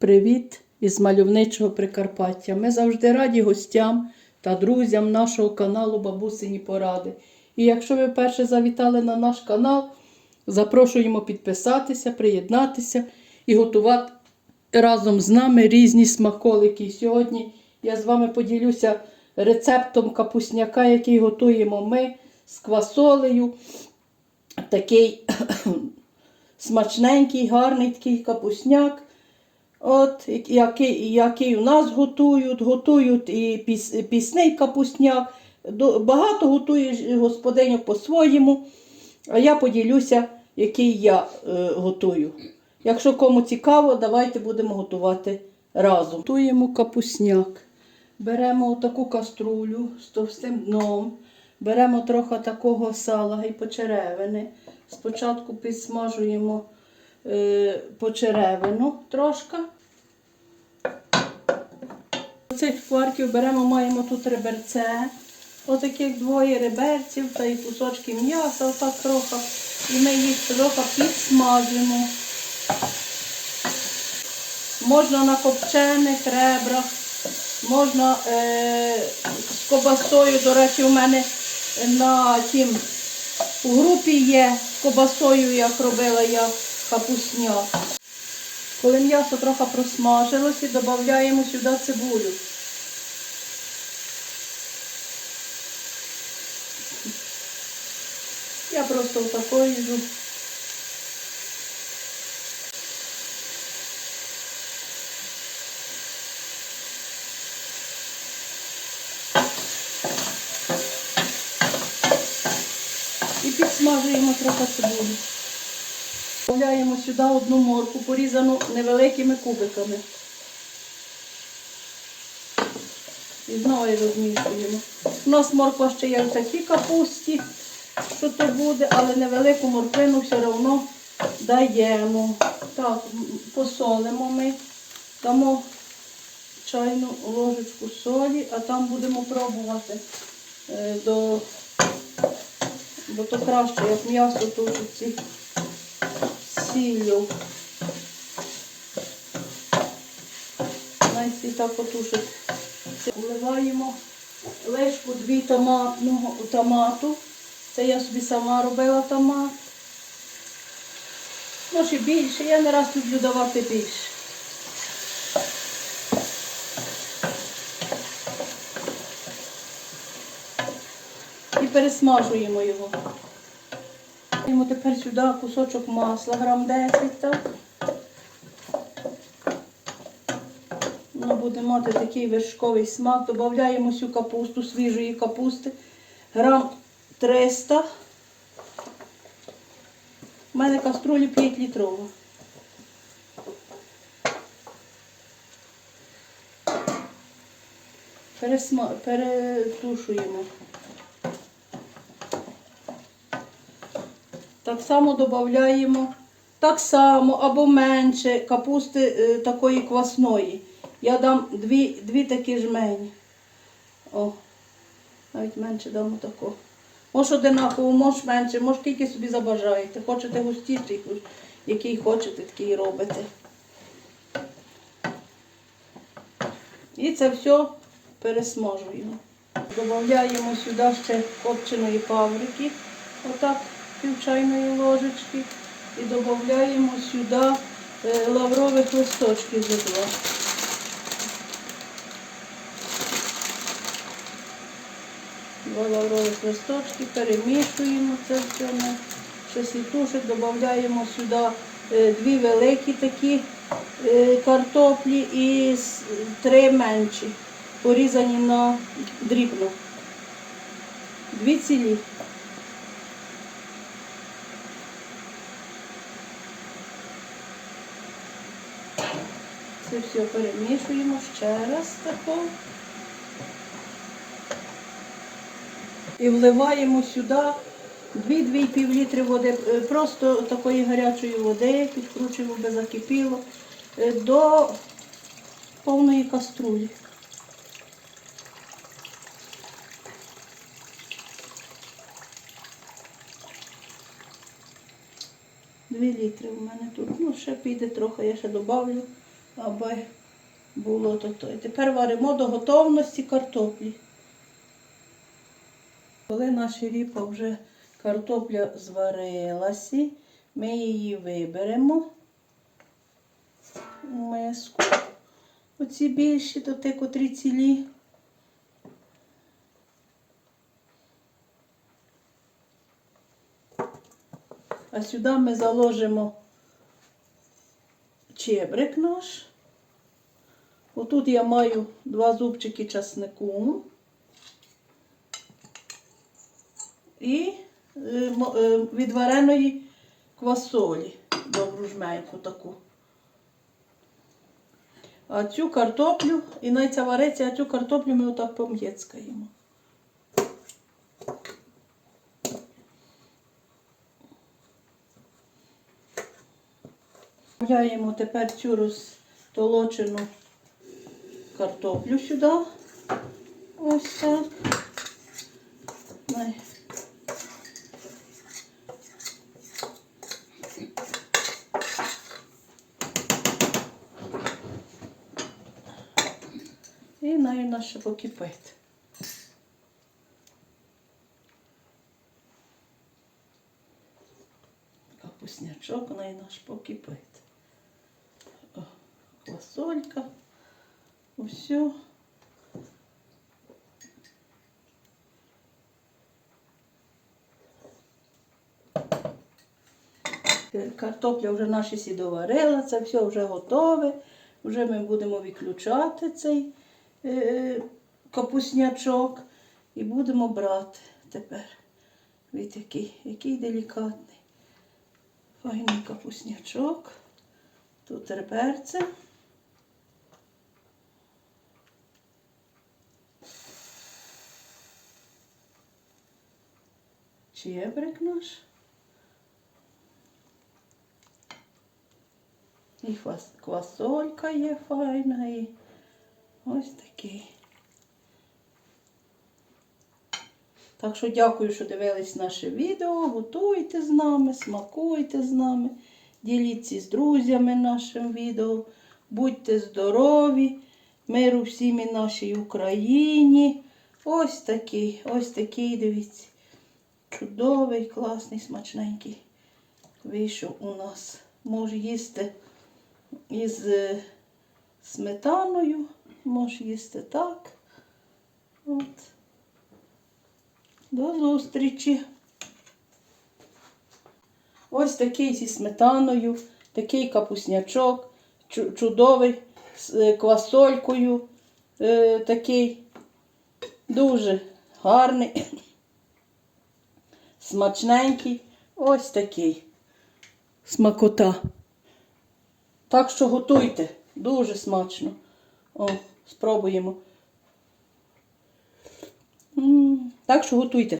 Привіт із мальовничого Прикарпаття. Ми завжди раді гостям та друзям нашого каналу Бабусині Поради. І якщо ви вперше завітали на наш канал, запрошуємо підписатися, приєднатися і готувати разом з нами різні смаколики. Сьогодні я з вами поділюся рецептом капусняка, який готуємо ми з квасолею. Такий смачненький, гарний такий капусняк. От, який, який у нас готують, готують і піс, пісний капусняк. Багато готує господиня по-своєму, а я поділюся, який я е, готую. Якщо кому цікаво, давайте будемо готувати разом. Готуємо капусняк. Беремо таку каструлю з товстим дном, беремо трохи такого сала і почеревини. Спочатку підсмажуємо е, почеревину трошки. Цих кварків беремо, маємо тут реберце, отаких двоє реберців та й кусочки м'яса, отак трохи. І ми їх трохи підсмажимо. Можна на копчених ребрах, можна е, з кобасою, до речі, у мене на тім у групі є з кобасою, як робила я капусняк. Коли м'ясо трохи просмажилося, додаємо сюди цибулю. Я просто їжу. І підсмажуємо трохи цибулю. Додаємо сюди одну морку, порізану невеликими кубиками. І знову розмішуємо. У нас морква ще є в такій капусті, що то буде, але невелику морквину все одно даємо. Так, посолимо ми, дамо чайну ложечку солі, а там будемо пробувати е, до, бо то краще, як м'ясо тушиться сіллю. Найсі так потушить. Вливаємо лишку дві томатного томату. Це я собі сама робила томат. Може більше, я не раз люблю давати більше. І пересмажуємо його. Даємо тепер сюди кусочок масла, грам 10, так? Воно буде мати такий вершковий смак. Додаємо всю капусту, свіжої капусти. Грам 300. У мене каструлі 5 літрова. Пересма... Перетушуємо. Так само додаємо так само або менше капусти е, такої квасної. Я дам дві, дві такі жмені. О, навіть менше дамо тако. Може одинаково, може менше, може скільки собі забажаєте. Хочете густіший, який хочете, такий робите. І це все пересмажуємо. Додаємо сюди ще копченої паврики. Отак пів чайної ложечки і додаємо сюди е, лаврових листочків за два. Два лаврових листочки, перемішуємо це все щось тушить, додаємо сюди е, дві великі такі е, картоплі і три менші, порізані на дрібно. Дві цілі. Це все перемішуємо ще раз тако. І вливаємо сюди 2-2,5 літри води, е, просто такої гарячої води, підкручуємо, би закипіло, е, до повної каструлі. Дві літри у мене тут. Ну, ще піде трохи, я ще добавлю. аби було то то. І тепер варимо до готовності картоплі. Коли наша ріпа вже картопля зварилася, ми її виберемо в миску. Оці більші, то ті, котрі цілі. А сюди ми заложимо чебрик наш. Отут я маю два зубчики часнику. І е, е, квасолі, добру жменьку таку. А цю картоплю, і навіть ця вариться, а цю картоплю ми отак пом'єцкаємо. Вставляємо тепер цю розтолочену картоплю сюди. Ось так. І най наше покипить. Капуснячок най наш покипить. О, Квасолька. Усю. Е, Картопля вже наша сі доварила, це все вже готове. Вже ми будемо відключати цей капуснячок і будемо брати тепер. Від який, який делікатний. Файний капуснячок. Тут реберце. Чебрик наш. І квасолька є файна і ось такий. Так що дякую, що дивились наше відео. Готуйте з нами, смакуйте з нами, діліться з друзями нашим відео. Будьте здорові, миру всім і нашій Україні. Ось такий, ось такий, дивіться. Чудовий, класний, смачненький. Вийшов у нас. Може їсти із е, сметаною, може їсти так. От. До зустрічі. Ось такий зі сметаною, такий капуснячок, чудовий з е, квасолькою, е, такий дуже гарний, смачненький. Ось такий смакота. Так що готуйте, дуже смачно. О, спробуємо. Так що готуйте.